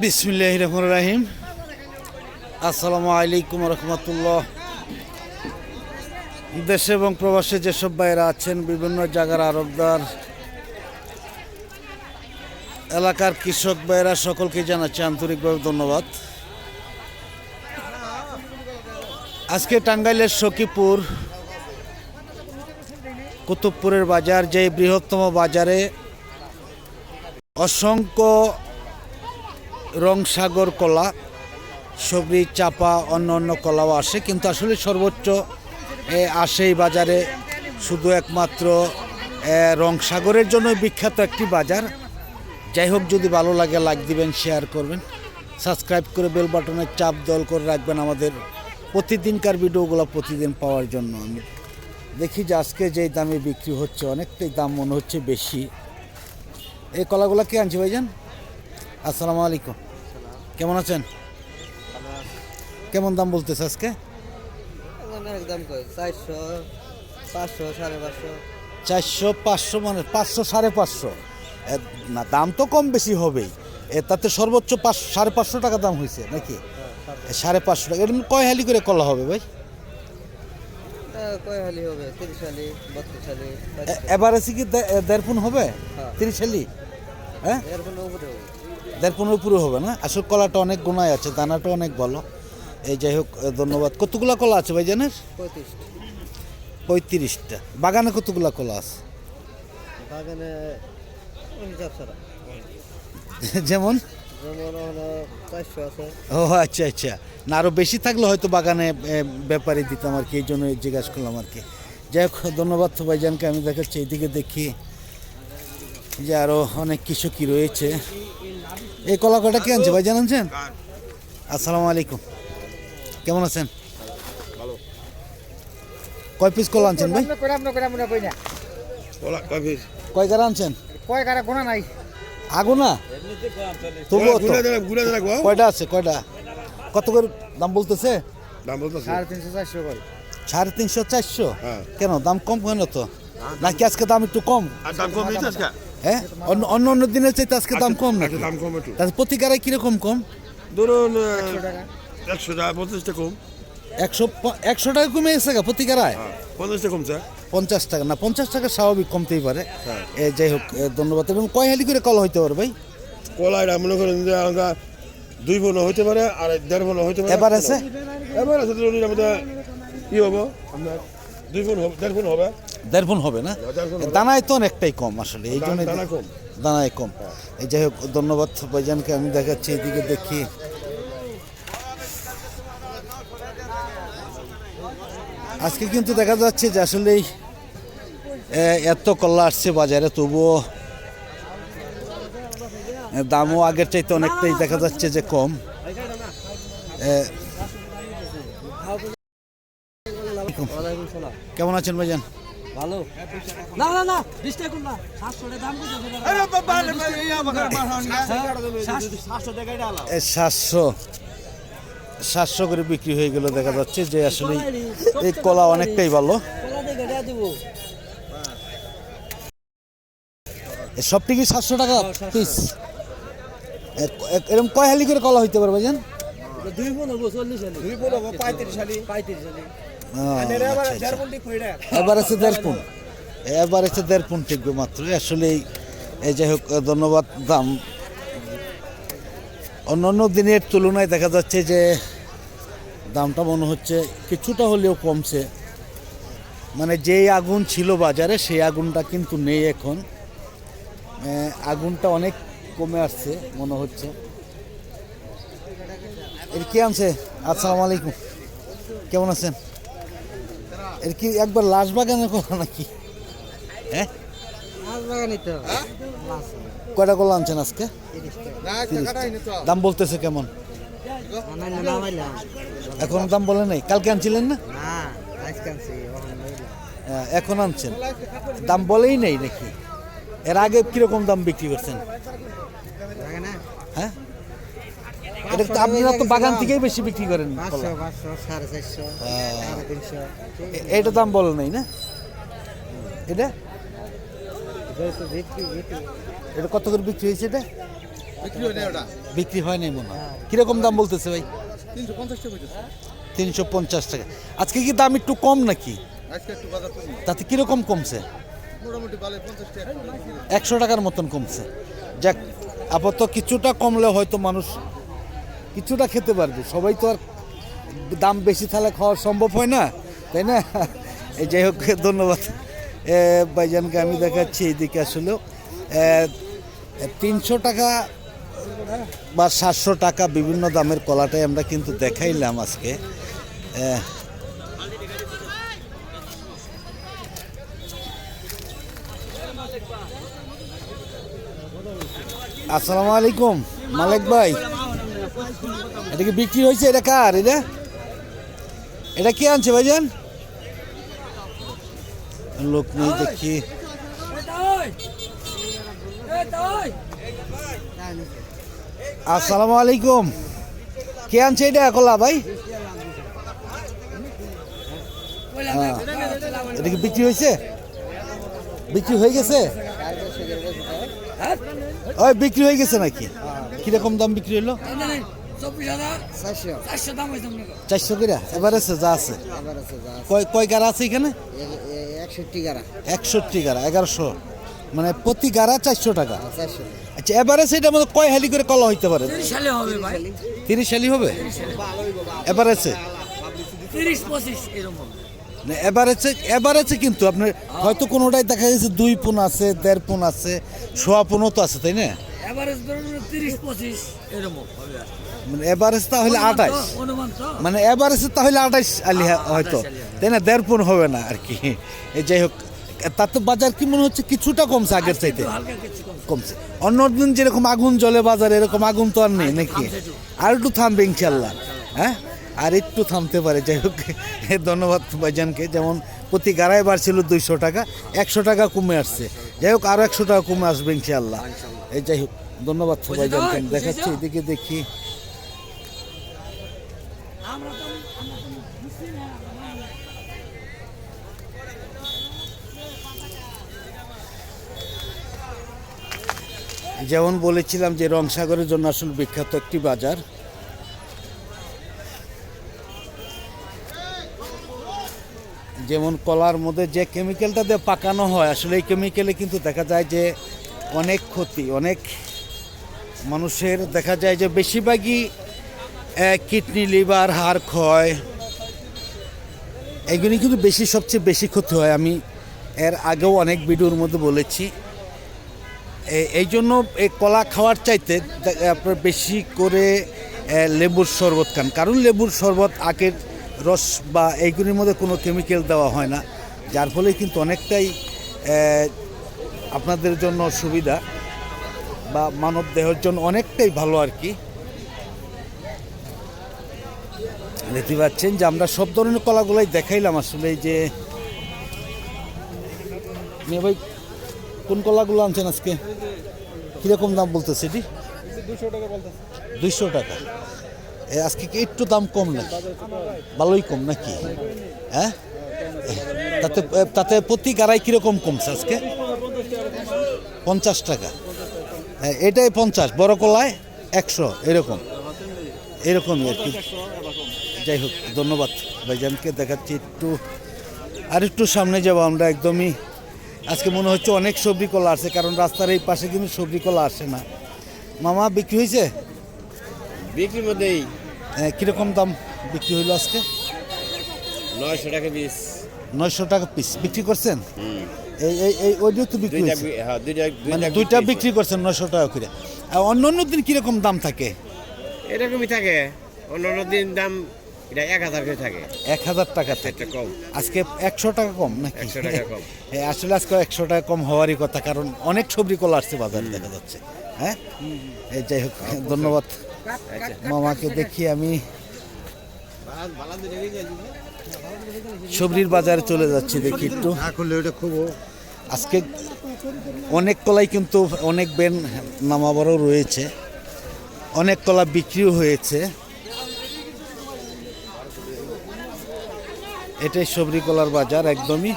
বিসমিল্লাহ রহমান রাহিম। আসসালামু আলাইকুম রহমতুল্লাহ। দেশে এবং প্রবাসে যেসব ভাইয়েরা আছেন, বিভিন্ন জায়গার আরবদার, এলাকার কৃষক ভাইয়েরা, সকলকে জানাচ্ছি আন্তরিকভাবে ধন্যবাদ। আজকে টাঙ্গাইলের সখীপুর, কুতুবপুরের বাজার, যে বৃহত্তম বাজারে অসংখ্য রংসাগর কলা, সবরি, চাপা, অন্য অন্য কলাও আসে, কিন্তু আসলে সর্বোচ্চ আসে এই বাজারে শুধু একমাত্র রংসাগরের জন্য বিখ্যাত একটি বাজার। যাই হোক, যদি ভালো লাগে লাইক দিবেন শেয়ার করবেন। সাবস্ক্রাইব করে বেল বাটনে চাপ দল করে রাখবেন আমাদের প্রতিদিনকার ভিডিওগুলো প্রতিদিন পাওয়ার জন্য। আমি দেখি যে আজকে যেই দামে বিক্রি হচ্ছে, অনেকটাই দাম মনে হচ্ছে বেশি। এই কলাগুলা কে আনছি ভাইজান? আসসালামু আলাইকুম। কেমন আছেন? কেমন দাম বলতেছে আজকে? চারশো পাঁচশো সাড়ে পাঁচশো। চারশো পাঁচশো মানে পাঁচশো সাড়ে পাঁচশো। না দাম তো কম বেশি হবেই। এ তাতে সর্বোচ্চ পাঁচ সাড়ে পাঁচশো টাকা দাম হয়েছে নাকি? সাড়ে পাঁচশো টাকা। এরকম কয় হালি করে কলা হবে ভাই? কয় হালি হবে? তিরিশ হালি বত্রিশ হালি এ- এভারেজে কি দেড় পুন হবে? হ্যাঁ। তিরিশ হালি? হ্যাঁ? উপরে হবে। দেড় পুনের উপরে হবে না? আসলে কলাটা অনেক গুণায় আছে দানাটা অনেক ভালো। এই যাই হোক ধন্যবাদ। কতগুলা কলা আছে ভাই জানেন পঁয়ত্রিশ পঁয়ত্রিশটা। বাগানে কতগুলা কলা আছে? বাগানে যেমন? যেমন চারশো আছে। ও আচ্ছা আচ্ছা। না আরও বেশি থাকলে হয়তো বাগানে ব্যাপারে দিতাম আর কি এই জন্য জিজ্ঞাসা করলাম আর কি। যাই হোক ধন্যবাদ তো ভাইজানকে আমি দেখাচ্ছি এইদিকে দেখি যে আরও অনেক কৃষকই রয়েছে। এই কলা কটা কে আনছে ভাইজান আনছেন? আসসালামু আলাইকুম। কেমন আছেন? কয় পিস কলা আনছেন ভাই? করে করে কয় গাড়া আনছেন? কয় কারা গোনা নাই। আগুনা? তবুও কয়টা আছে কয়টা? কত করে দাম বলতেছে? সাড়ে তিনশো চারশো করে। সাড়ে তিনশো চারশো? হ্যাঁ। কেন? দাম কম কেন তো? নাকি আজকে দাম একটু কম? আর দাম কম হ্যাঁ? অন্য অন্য অন্য দিনের চাইতে আজকে দাম কম নাকি? দাম কম একটু। তাহলে প্রতিকারায় কীরকম কম? ধরুন টাকা। একশো টাকা পঞ্চাশটা কম। একশো একশো টাকা কমে গেছে গা প্রতিকারায়? হ্যাঁ পঞ্চাশটা কমছে। পঞ্চাশ টাকা। না পঞ্চাশ টাকা স্বাভাবিক কমতেই পারে। হ্যাঁ। এ যাই হোক ধন্যবাদ। এবং কয় হালি করে কল হইতে পারে ভাই? কলাইটা মনে করেন যে আমরা দুই বোন হইতে পারে আর দেড় বোন হইতে পারে। এবার আছে? এবার আছে কি হব। আপনার দুই হবে দেড় বোন হবে। দেড় গুণ হবে না। দানায় তো অনেকটাই কম আসলে এই জন্য দানা কম। দানায় কম। এই যাই হোক ধন্যবাদ ভাইজানকে আমি দেখাচ্ছি এদিকে দেখি। আজকে কিন্তু দেখা যাচ্ছে যে আসলেই এত কল্লা আসছে বাজারে তবুও দামও আগের চাইতে অনেকটাই দেখা যাচ্ছে যে কম। কেমন আছেন ভাইজান? ভালো? না না না বিশ টাকা না। সাতশো দাম সাতশো করে বিক্রি হয়ে গেল দেখা যাচ্ছে যে আসলে এই কলা অনেকটাই ভালো। সবটি কি সাতশো টাকা। পিস এরকম কয় হালি করে কলা হইতে পারবে ভাইজান? দুই বোন হব চল্লিশ হালি। দুই বোন হব পঁয়ত্রিশ হালি। পঁয়ত্রিশ হালি। এবার আছে দেড় পুন এবার আছে দেড় টিকবে মাত্র। আসলে এই- এই যাই হোক ধন্যবাদ দাম। অন্য অন্য দিনের তুলনায় দেখা যাচ্ছে যে দামটা মনে হচ্ছে কিছুটা হলেও কমছে। মানে যেই আগুন ছিল বাজারে সেই আগুনটা কিন্তু নেই এখন। আগুনটা অনেক কমে আসছে মনে হচ্ছে। এর কি আনছে? আসসালামু আলাইকুম। কেমন আছেন? এর কি একবার লাশ বাগানে করা নাকি? হ্যাঁ? কয়টা কলা আনছেন আজকে? দাম বলতেছে কেমন? এখন দাম বলে নাই? কালকে আনছিলেন না? হ্যাঁ, এখন আনছেন। দাম বলেই নেই নাকি? এর আগে কীরকম দাম বিক্রি করছেন? হ্যাঁ? এটা তো আপনারা তো বাগান থেকেই বেশি বিক্রি করেন পাঁচশো কলা। পাঁচশো সাড়ে চারশো সাড়ে তিনশো। এ- দাম বলে নাই না? এটা? এটা কত করে বিক্রি হয়েছে এটা? বিক্রি হয় না ওটা। বিক্রি হয় নাই মনে হয়। কীরকম দাম বলতেছে ভাই? তিনশো পঞ্চাশ টাকা আজকে কি দাম একটু কম নাকি? তাতে কীরকম কমছে? একশো টাকার মতন কমছে। যাক আপাতত কিছুটা কমলে হয়তো মানুষ কিছুটা খেতে পারবে। সবাই তো আর দাম বেশি থাকলে খাওয়া সম্ভব হয় না, তাই না? এই যাই হোক, ধন্যবাদ। ভাইজানকে আমি দেখাচ্ছি এইদিকে আসলেও। তিনশো টাকা বা সাতশো টাকা বিভিন্ন দামের কলাটাই আমরা কিন্তু দেখাইলাম আজকে। আসসালামু আলাইকুম। মালিক ভাই। এটা কি বিক্রি হয়েছে? এটা কার? এটা? এটা কে আনছে ভাইজান? লোক নেই দেখি। আসসালামু আলাইকুম। কে আনছে এটা? কলা ভাই? হ্যাঁ। এটা কি বিক্রি হয়েছে? বিক্রি হয়ে গেছে? ওই বিক্রি হয়ে গেছে নাকি? কীরকম দাম বিক্রি হলো? চারশো। কিরা। এবার আছে। যা আছে। কয় কয় গাড়া আছে এখানে? একষট্টি গাড়া। একষট্টি গাড়া এগারোশো। মানে প্রতি গাড়া চারশো টাকা। চারশো। আচ্ছা এবারে সেটার মধ্যে কয় হালি করে কলা হইতে পারে? সালে হবে ভাই। তিরিশ হালি হবে? এবারেছে তিরিশ পঁচিশ এরকম এবারেছে এবারেছে কিন্তু আপনার হয়তো কোনোটাই দেখা গেছে দুই পুন আছে দেড় পুন আছে সোয়া পুনও তো আছে তাই না? তিরিশ পঁচিশ এরকম মানে এভারেজ তাহলে আঠাশ। অনুমান মানে এভারেজ তাহলে আঠাশ আলি হ- হয়তো। তাই না? দেড় পুন হবে না আর কি। এই যাই হোক তাতে বাজার কি মনে হচ্ছে কিছুটা কমছে আগের চাইতে? কমছে। অন্য দিন যেরকম আগুন জলে বাজার এরকম আগুন তো আর নেই নাকি? আর একটু থামবে ইনশাল্লাহ। হ্যাঁ? আর একটু থামতে পারে যাই হোক। ধন্যবাদ ভাইজানকে। যেমন প্রতি গাড়ায় বাড়ছিল দুইশো টাকা একশো টাকা কমে আসছে। যাই হোক আরও একশো টাকা কমে আসবে ইনশাল্লাহ এই যাই হোক ধন্যবাদ ভাইজানকে। দেখাচ্ছি এদিকে দেখি। যেমন বলেছিলাম যে রংসাগরের জন্য আসলে বিখ্যাত একটি বাজার। যেমন কলার মধ্যে যে কেমিক্যালটা দিয়ে পাকানো হয়, আসলে এই কেমিক্যালে কিন্তু দেখা যায় যে অনেক ক্ষতি, অনেক মানুষের দেখা যায় যে বেশিরভাগই কিডনি লিভার হাড় ক্ষয়। এগুলি কিন্তু বেশি, সবচেয়ে বেশি ক্ষতি হয়। আমি এর আগেও অনেক ভিডিওর মধ্যে বলেছি। এই জন্য এই কলা খাওয়ার চাইতে আপনার বেশি করে লেবুর শরবত খান। কারণ লেবুর শরবত আখের রস বা এইগুলির মধ্যে কোনো কেমিক্যাল দেওয়া হয় না। যার ফলে কিন্তু অনেকটাই আপনাদের জন্য সুবিধা বা মানব দেহের জন্য অনেকটাই ভালো আর কি। দেখতে পাচ্ছেন যে আমরা সব ধরনের কলাগুলাই দেখাইলাম আসলে এই যে মেয়ে ভাই কোন কলাগুলো আনছেন আজকে? কীরকম দাম বলতেছে এটি? দুইশো টাকা। এ আজকে কি একটু দাম কম নাকি ভালোই কম নাকি? হ্যাঁ? তাতে তাতে প্রতি গাড়াই কীরকম কমছে আজকে? পঞ্চাশ টাকা। হ্যাঁ এটাই পঞ্চাশ, বড় কলায় একশো, এরকম। এরকমই আর কি। যাই হোক, ধন্যবাদ ভাইজানকে, দেখাচ্ছি একটু, আর একটু সামনে যাব আমরা একদমই। আজকে মনে হচ্ছে অনেক সবজি কলা আসছে, কারণ রাস্তার এই পাশে কিন্তু সবজি কলা আসে না। মামা, বিক্রি হয়েছে? বিক্রির মধ্যেই কীরকম দাম বিক্রি হইল আজকে? নয়শো টাকা পিস নয়শো টাকা পিস বিক্রি করছেন? এই এই এই ওইটাও তো বিক্রি হ্যাঁ মানে দুইটা বিক্রি করছেন নয়শো টাকা করে। আর অন্য অন্য দিন কীরকম দাম থাকে? এরকমই থাকে। অন্য অন্য দিন দাম এটা এক হাজার করে থাকে। এক হাজার টাকা থাকে। কম। আজকে একশো টাকা কম নাকি? 100 টাকা কম। হ্যাঁ আসলে আজকে একশো টাকা কম হওয়ারই কথা কারণ অনেক সবজি কলা আসছে বাজারে দেখা যাচ্ছে। হ্যাঁ? এই যাই হোক ধন্যবাদ। মামাকে দেখি আমি। সবজির বাজারে চলে যাচ্ছি দেখি একটু। আজকে অনেক কলাই কিন্তু অনেক বেন নামাবারও রয়েছে। অনেক কলা বিক্রিও হয়েছে। এটাই সবরি কলার বাজার একদমই।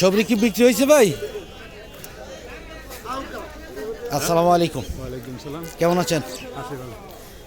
সবরি কি বিক্রি হয়েছে ভাই? আসসালামু আলাইকুম। কেমন আছেন?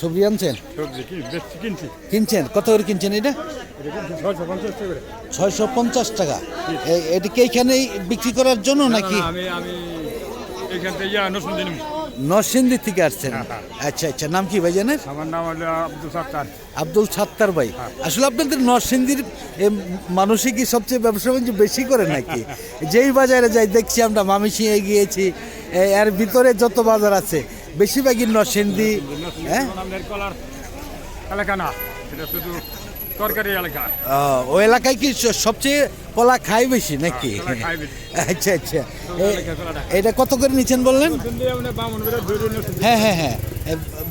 সবজি আনছেন? কিনছেন? কত করে কিনছেন এটা? ছয়শো পঞ্চাশ টাকা এটা কি এইখানেই বিক্রি করার জন্য নাকি? আমি আমি এখান থেকে নতুন দিন নরসিংদী থেকে আসছেন। হ্যাঁ, হ্যাঁ। আচ্ছা আচ্ছা নাম কি ভাইজানের? আমার নাম হলো আব্দুল সাত্তার। আব্দুল সাত্তার ভাই। আসলে আপনাদের নরসিংদীর মানুষই কি সবচেয়ে ব্যবসা বাণিজ্য বেশি করে নাকি? যেই বাজারে যাই দেখছি আমরা মামিসিংয়ে গিয়েছি এর ভিতরে যত বাজার আছে বেশিরভাগই নরসিংদী হ্যাঁ? এটা শুধু তরকারি এলাকা। ও, ওই এলাকায় কি সবচেয়ে কলা খায় বেশি নাকি? বেশি। আচ্ছা আচ্ছা। এটা কত করে নিচ্ছেন বললেন? হ্যাঁ হ্যাঁ হ্যাঁ।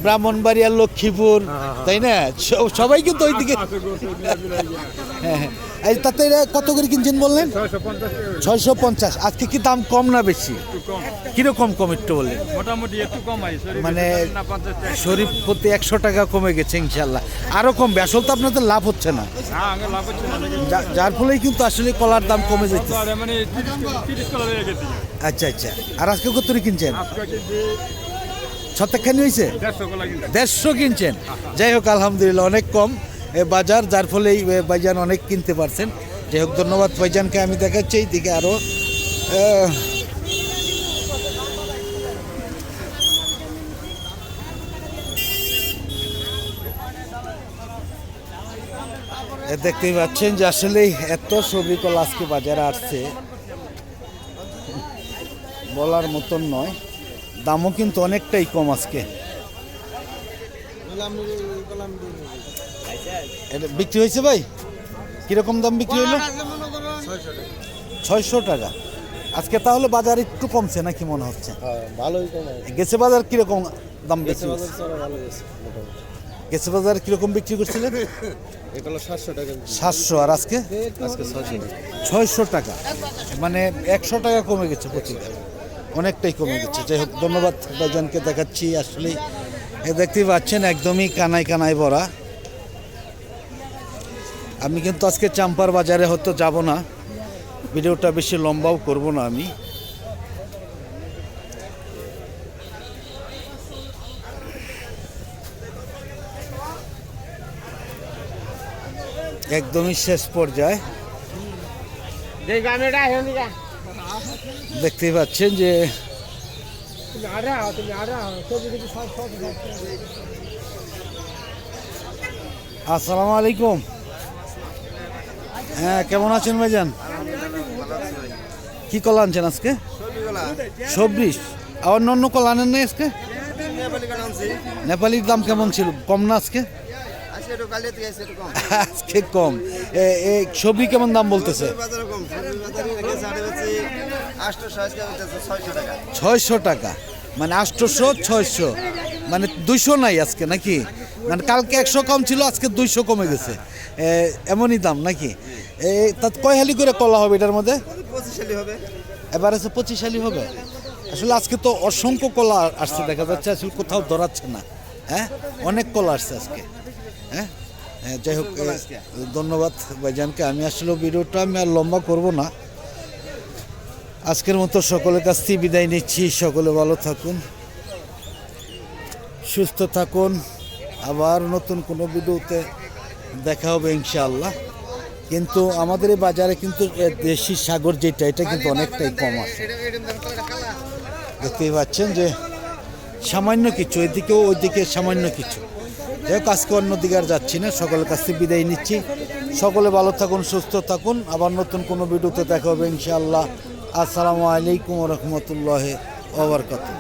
ব্রাহ্মণবাড়িয়া লক্ষ্মীপুর তাই না? সবাই কিন্তু ওইদিকে আছে গোসল মিলা মিলা ইয়া। হ্যাঁ হ্যাঁ তাতে কত করে কিনছেন বললেন? ছয়শো পঞ্চাশ। আজকে কি দাম কম না বেশি? কীরকম কম একটু বললেন মোটামুটি একটু কম মানে শরীফ প্রতি একশো টাকা কমে গেছে ইনশাল্লাহ আরও কমবে। আসলে তো আপনাদের লাভ হচ্ছে না। না লাভ হচ্ছে না। যার ফলেই কিন্তু আসলে কলার দাম কমে যাচ্ছে মানে হয়ে আচ্ছা আচ্ছা। আর আজকে কত কিনছেন? কেজি হয়েছে? দেড়শো কিনছেন। যাই হোক, আলহামদুলিল্লাহ, অনেক কম। বাজার, যার ফলে এই অনেক কিনতে পারছেন। যাই হোক, ধন্যবাদ ভাইজানকে, আমি দেখাচ্ছি এইদিকে আরও দেখতেই পাচ্ছেন যে আসলে এত সবজি কল আজকে বাজারে আসছে। বলার মতন নয়। দামও কিন্তু অনেকটাই কম আজকে। এটা বিক্রি হয়েছে ভাই? কীরকম দাম বিক্রি হলো? ছয়শো টাকা। আজকে তাহলে বাজার একটু কমছে নাকি মনে হচ্ছে? ভালোই গেছে বাজার কীরকম দাম? ভালো গেছে বাজার কীরকম বিক্রি করছিলেন? সাতশো আর আজকে? আজকে ছয়শো টাকা। ছয়শো টাকা। মানে একশো টাকা কমে গেছে প্রতি। অনেকটাই কমে গেছে। যাই হোক, ধন্যবাদ ভাইজানকে দেখাচ্ছি। আসলে এ দেখতেই পাচ্ছেন, একদমই কানায় কানায় ভরা। আমি কিন্তু আজকে চাম্পার বাজারে হয়তো যাব না। ভিডিওটা বেশি লম্বাও করব না আমি। একদমই শেষ পর্যায়ে দেখ আমি এটা এখন দিকা দেখতেই পাচ্ছেন যে আসসালামু আলাইকুম। হ্যাঁ কেমন আছেন ভাইজান? কি কলা আনছেন আজকে? সবরিশ আর অন্য অন্য কলা আনেন নাই আজকে? নেপালির দাম কেমন ছিল? কম না আজকে? আজকে কম। সবজি কেমন দাম বলতেছে? ছয়শো টাকা। মানে আটশোশো ছয়শো। মানে দুইশো নাই আজকে নাকি? মানে কালকে একশো কম ছিল আজকে দুইশো কমে গেছে। এমনই দাম নাকি? তা কয় হালি করে কলা হবে এটার মধ্যে? এবার আছে পঁচিশ হালি হবে? আসলে আজকে তো অসংখ্য কলা আসছে দেখা যাচ্ছে আসলে কোথাও ধরাচ্ছে না। হ্যাঁ? অনেক কলা আসছে আজকে। হ্যাঁ? হ্যাঁ, যাই হোক ধন্যবাদ ভাইজানকে। আমি আসলে ভিডিওটা আমি আর লম্বা করব না। আজকের মতো সকলের কাছ থেকে বিদায় নিচ্ছি। সকলে ভালো থাকুন সুস্থ থাকুন। আবার নতুন কোনো ভিডিওতে দেখা হবে ইনশাআল্লাহ। কিন্তু আমাদের এই বাজারে কিন্তু দেশি সাগর যেটা এটা কিন্তু অনেকটাই কম আছে। দেখতেই পাচ্ছেন যে সামান্য কিছু এদিকেও ওইদিকে সামান্য কিছু। যাই হোক, আজকে অন্যদিকে আর যাচ্ছি না। সকলের কাছ বিদায় নিচ্ছি। সকলে ভালো থাকুন, সুস্থ থাকুন। আবার নতুন কোনো ভিডিওতে দেখা হবে ইনশাআল্লাহ। আসসালামু আলাইকুম রহমতুল্লাহ ওবরকাতুহ